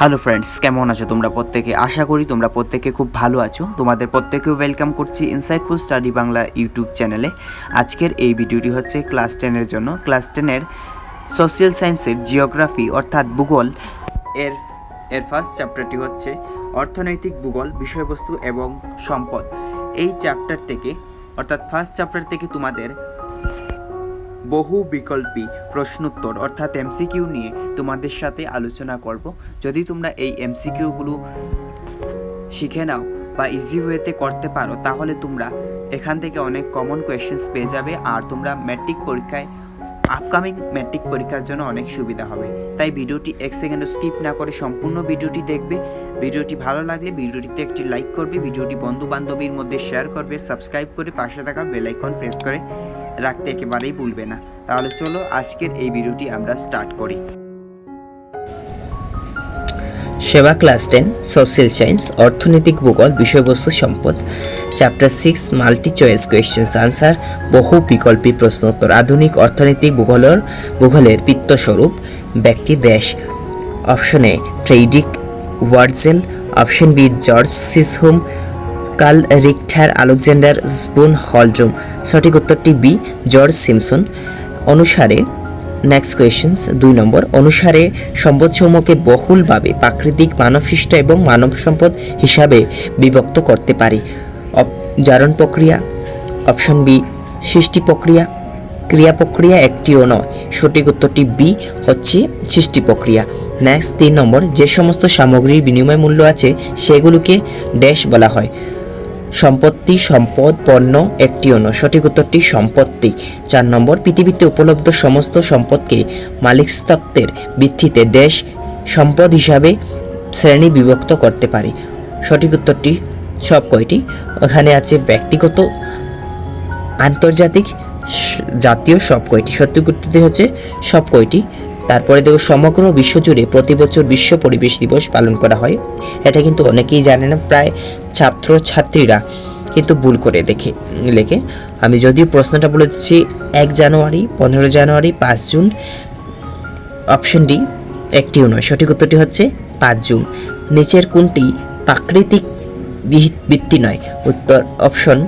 Hello friends কেমন আছো তোমরা প্রত্যেকে? আশা করি তোমরা প্রত্যেকে খুব ভালো আছো। তোমাদের প্রত্যেকেও ওয়েলকাম করছি ইনসাইটফুল স্টাডি বাংলা ইউটিউব চ্যানেলে আজকের এই ভিডিওটি হচ্ছে ক্লাস টেনের জন্য। ক্লাস টেনের সোশ্যাল সায়েন্সের জিওগ্রাফি অর্থাৎ ভূগোল এর এর ফার্স্ট চ্যাপ্টারটি হচ্ছে অর্থনৈতিক ভূগোল, বিষয়বস্তু এবং সম্পদ। এই চ্যাপ্টার থেকে, অর্থাৎ ফার্স্ট চ্যাপ্টার থেকে তোমাদের বহু বিকল্পী প্রশ্নোত্তর, অর্থাৎ এমসিকিউ নিয়ে তোমাদের সাথে আলোচনা করব। যদি তোমরা এই এমসিকিউগুলো শিখে নাও বা ইজি ওয়েতে করতে পারো, তাহলে তোমরা এখান থেকে অনেক কমন কোয়েশ্চেন্স পেয়ে যাবে আর তোমরা ম্যাট্রিক পরীক্ষায় আপকামিং ম্যাট্রিক পরীক্ষার জন্য অনেক সুবিধা হবে। তাই ভিডিওটি এক সেকেন্ডও স্কিপ না করে সম্পূর্ণ ভিডিওটি দেখবে। ভিডিওটি ভালো লাগলে ভিডিওটিতে একটি লাইক করবে, ভিডিওটি বন্ধু বান্ধবীর মধ্যে শেয়ার করবে সাবস্ক্রাইব করে পাশে থাকা বেল আইকন প্রেস করে রাখতে একেবারেই ভুলবে না। তাহলে চলো আজকের এই ভিডিওটি আমরা স্টার্ট করি। সেবা ক্লাস টেন, সোশ্যাল সায়েন্স, অর্থনৈতিক ভূগোল, বিষয়বস্তু সম্পদ। Chapter six multi choice questions answer বহু বিকল্পী প্রশ্নোত্তর আধুনিক অর্থনৈতিক ভূগোলের ভূগোলের পিত্তস্বরূপ, ব্যক্তি দেশ। অপশন এ ফ্রেইডিক ওয়ার্জেল অপশন বি জর্জ সিসহুম কার্ল রিকঠার আলেকজান্ডার স্পুন হলড্রুম। সঠিক উত্তরটি বি, জর্জ সিমসন। অনুসারে নেক্সট কোয়েশ্চেন্স দুই নম্বর। অনুসারে, সম্পদসমূহকে বহুলভাবে প্রাকৃতিক মানবসৃষ্ট এবং মানব সম্পদ হিসাবে বিভক্ত করতে পারি। জারণ প্রক্রিয়া। অপশন বি, সৃষ্টি প্রক্রিয়া। ক্রিয়া প্রক্রিয়া একটিও নয়। সঠিক উত্তরটি বি হচ্ছে সৃষ্টি প্রক্রিয়া। নেক্সট তিন নম্বর, যে সমস্ত সামগ্রীর বিনিময় মূল্য আছে, সেগুলোকে ড্যাশ বলা হয়। সম্পত্তি, সম্পদ, পণ্য একটিও নয় সঠিক উত্তরটি সম্পত্তি। চার নম্বর, পৃথিবীতে উপলব্ধ সমস্ত সম্পদকে মালিকস্তত্বের ভিত্তিতে দেশ, সম্পদ হিসাবে শ্রেণি বিভক্ত করতে পারি। সঠিক উত্তরটি সব কয়টি? ওখানে আছে ব্যক্তিগত, আন্তর্জাতিক, জাতীয় সব কয়টি? সত্যি উত্তরটি হচ্ছে সব কয়টি? তারপরে দেখো সমগ্র বিশ্বজুড়ে প্রতি বছর বিশ্ব পরিবেশ দিবস পালন করা হয়। এটা কিন্তু অনেকেই জানে না, প্রায় ছাত্র ছাত্রীরা কিন্তু ভুল করে দেখে, লেখে। আমি যদিও প্রশ্নটা বলে দিচ্ছি, এক জানুয়ারি, পনেরো জানুয়ারি, পাঁচ জুন অপশন ডি একটিও নয়। সঠিক উত্তরটি হচ্ছে পাঁচ জুন। নিচের কোনটি প্রাকৃতিক বৃত্তি নয়? উত্তর অপশন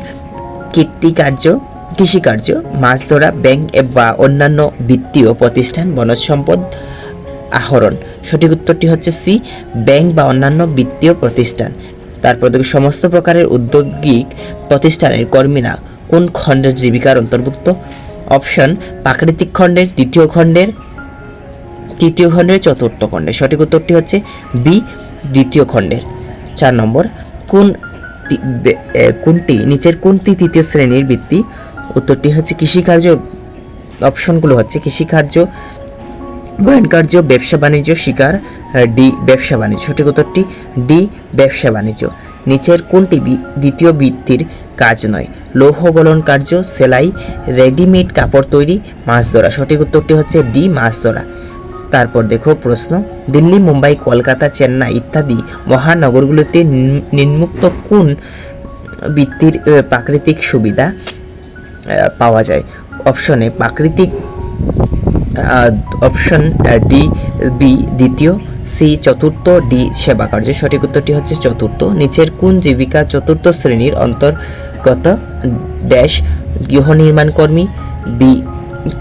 কৃত্তিকার্য কৃষিকার্য মাছ ধরা ব্যাংক বা অন্যান্য বিত্তীয় প্রতিষ্ঠান বনজ সম্পদ আহরণ। সঠিক উত্তরটি হচ্ছে সি, ব্যাংক বা অন্যান্য বিত্তীয় প্রতিষ্ঠান। তারপর দেখো, সমস্ত প্রকারের উদ্যোগিক প্রতিষ্ঠানের কর্মীরা কোন খণ্ডের জীবিকার অন্তর্ভুক্ত? অপশন, প্রাকৃতিক খণ্ডের, তৃতীয় খণ্ডের তৃতীয় খণ্ডের, চতুর্থ খণ্ডের। সঠিক উত্তরটি হচ্ছে বি, দ্বিতীয় খণ্ডের। চার নম্বর, কোন কোনটি, নিচের কোনটি তৃতীয় শ্রেণির বৃত্তি উত্তরটি হচ্ছে কৃষিকার্য অপশনগুলো হচ্ছে কৃষিকার্য গোয়েন কার্য ব্যবসা বাণিজ্য, শিকার ডি, ব্যবসা বাণিজ্য। সঠিক উত্তরটি ডি, ব্যবসা বাণিজ্য। নিচের কোনটি দ্বিতীয় বৃত্তির কাজ নয়? লৌহ গলন কার্য, সেলাই, রেডিমেড কাপড় তৈরি, মাছ ধরা। সঠিক উত্তরটি হচ্ছে ডি, মাছ ধরা। তারপর দেখো প্রশ্ন, দিল্লি, মুম্বাই, কলকাতা, চেন্নাই ইত্যাদি মহানগরগুলোতে নিম- নিম্নোক্ত কোন বৃত্তির প্রাকৃতিক সুবিধা? পাওয়া যায়। অপশনে প্রাকৃতিক অপশন ডি বি দ্বিতীয় সি চতুর্থ ডি সেবা কার্য। সঠিক উত্তরটি হচ্ছে চতুর্থ। নিচের কোন জীবিকা চতুর্থ শ্রেণির অন্তর্গত? ড্যাশ গৃহ নির্মাণ কর্মী বি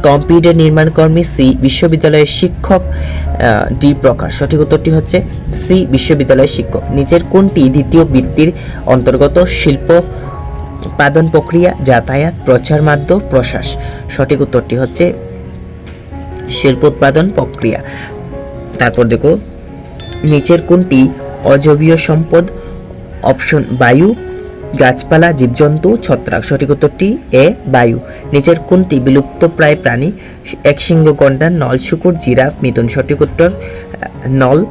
কম্পিউটার নির্মাণ কর্মী সি বিশ্ববিদ্যালয়ের শিক্ষক ডি প্রকাশ। সঠিক উত্তরটি হচ্ছে সি বিশ্ববিদ্যালয়ের শিক্ষক। নিচের কোনটি দ্বিতীয় বৃত্তির অন্তর্গত? শিল্প উৎপাদন প্রক্রিয়া, যাতায়াত, প্রচার মাধ্যম প্রশাস সঠিক উত্তরটি হচ্ছে শিল্প উৎপাদন প্রক্রিয়া। তারপর দেখো, নিচের কোনটি? অজৈবীয় সম্পদ, অপশন বায়ু, গাছপালা, জীবজন্তু, ছত্রাক। সঠিক উত্তরটি এ, বায়ু। নিচের কোনটি? বিলুপ্ত প্রায় প্রাণী, এক সিংহ গন্ডার, নল শুকুর, জিরাফ, মিথুন। সঠিক উত্তর নল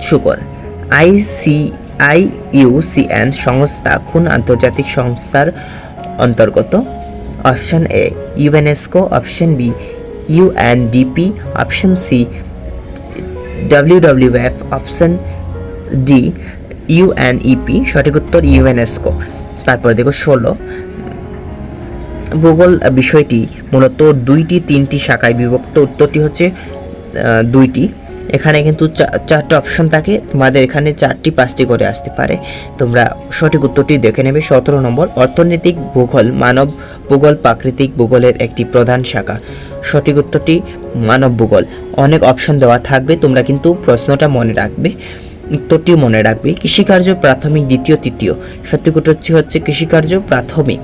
শুকর। আইসি আইইউসিএন সংস্থা কোন আন্তর্জাতিক সংস্থার অন্তর্গত? Option A, UNESCO. Option B, UNDP. Option C, WWF. Option D, UNEP. সঠিক উত্তর ইউএনএসকো। তারপরে দেখো ষোলো। ভূগোল বিষয়টি মূলত দুইটি, তিনটি শাখায় বিভক্ত। উত্তরটি হচ্ছে দুইটি। এখানে কিন্তু চারটে অপশন থাকে। তোমাদের এখানে চারটি, পাঁচটি করে আসতে পারে। তোমরা সঠিক উত্তরটি দেখে নেবে। সতেরো নম্বর, অর্থনৈতিক ভূগোল, মানব ভূগোল, প্রাকৃতিক ভূগোলের একটি প্রধান শাখা। সঠিক উত্তরটি, মানব ভূগোল। অনেক অপশন দেওয়া থাকবে, তোমরা কিন্তু প্রশ্নটা মনে রাখবে, উত্তরটিও মনে রাখবে। কৃষিকার্য প্রাথমিক, দ্বিতীয়, তৃতীয়। সঠিক উত্তরটি হচ্ছে কৃষিকার্য প্রাথমিক।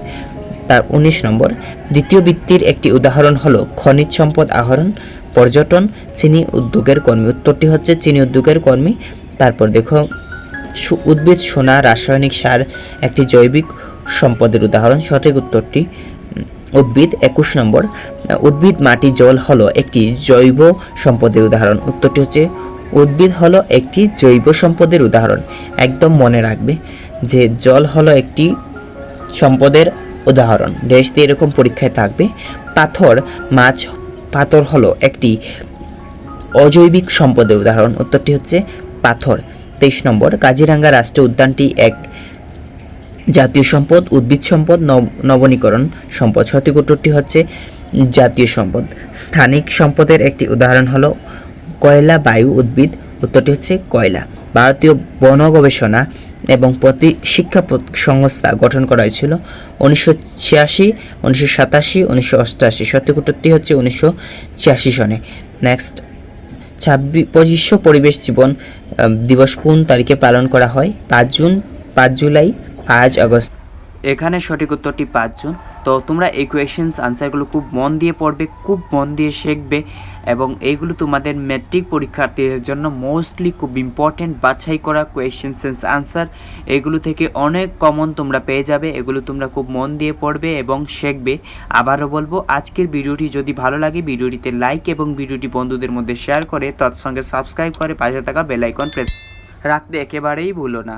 তার উনিশ নম্বর, দ্বিতীয় বৃত্তির একটি উদাহরণ হলো খনিজ সম্পদ আহরণ, পর্যটন, চিনি উদ্যোগের কর্মী। উত্তরটি হচ্ছে চিনি উদ্যোগের কর্মী। তারপর দেখো উদ্ভিদ, সোনা, রাসায়নিক সার একটি জৈবিক সম্পদের উদাহরণ। সঠিক উত্তরটি উদ্ভিদ একুশ নম্বর। উদ্ভিদ, মাটি, জল হলো একটি জৈব সম্পদের উদাহরণ। উত্তরটি হচ্ছে, উদ্ভিদ হলো একটি জৈব সম্পদের উদাহরণ। একদম মনে রাখবে যে জল হলো একটি সম্পদের উদাহরণ। দেশ দিয়ে এরকম পরীক্ষায় থাকবে, পাথর, মাছ, পাথর হলো একটি অজৈবিক সম্পদের উদাহরণ। উত্তরটি হচ্ছে পাথর। তেইশ নম্বর, কাজিরাঙ্গা রাষ্ট্রীয় উদ্যানটি এক জাতীয় সম্পদ, উদ্ভিদ সম্পদ, নব- নবনীকরণ সম্পদ। সঠিক উত্তরটি হচ্ছে জাতীয় সম্পদ। স্থানিক সম্পদের একটি উদাহরণ হলো কয়লা, বায়ু, উদ্ভিদ। উত্তরটি হচ্ছে কয়লা। ভারতীয় বন গবেষণা এবং প্রতি শিক্ষা সংস্থা গঠন করা হয়েছিল উনিশশো ছিয়াশি, উনিশশো সাতাশি, উনিশশো অষ্টাশি। সঠিক উত্তরটি হচ্ছে উনিশশো ছিয়াশি সনে। নেক্সট ছাব্বিশ পঁচিশশো পরিবেশ জীবন দিবস কোন তারিখে পালন করা হয়? পাঁচ জুন, পাঁচ জুলাই, পাঁচ আগস্ট। এখানে সঠিক উত্তরটি পাঁচ জুন। তো তোমরা এই কোয়েশ্চেন্স আনসারগুলো খুব মন দিয়ে পড়বে, খুব মন দিয়ে শিখবে এবং এইগুলো তোমাদের ম্যাট্রিক পরীক্ষার্থীদের জন্য মোস্টলি খুব ইম্পর্টেন্ট বাছাই করা কোয়েশ্চেন্স আনসার এগুলো থেকে অনেক কমন তোমরা পেয়ে যাবে, এগুলো তোমরা খুব মন দিয়ে পড়বে এবং শিখবে। আবারও বলব, আজকের ভিডিওটি যদি ভালো লাগে, ভিডিওটিতে লাইক এবং ভিডিওটি বন্ধুদের মধ্যে শেয়ার করে তৎসঙ্গে সাবস্ক্রাইব করে পাশে থাকা বেলাইকন প্রেস রাখতে একেবারেই ভুলো না।